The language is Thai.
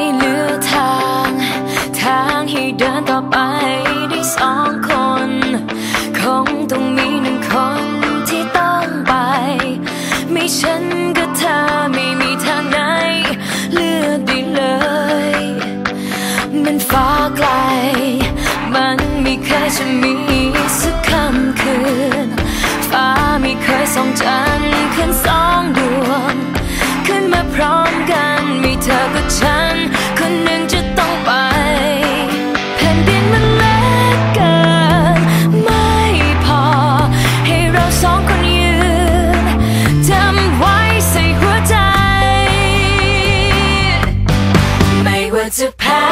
ไม่เหลือทาง ทางให้เดินต่อไปได้สองคน คงต้องมีหนึ่งคนที่ต้องไป ไม่ฉันก็เธอไม่มีทางไหน เลือกได้เลย มันฟ้าไกล มันไม่เคยจะมีสักค่ำคืน ฟ้าไม่เคยส่องจันทร์ขึ้นสอง ใส่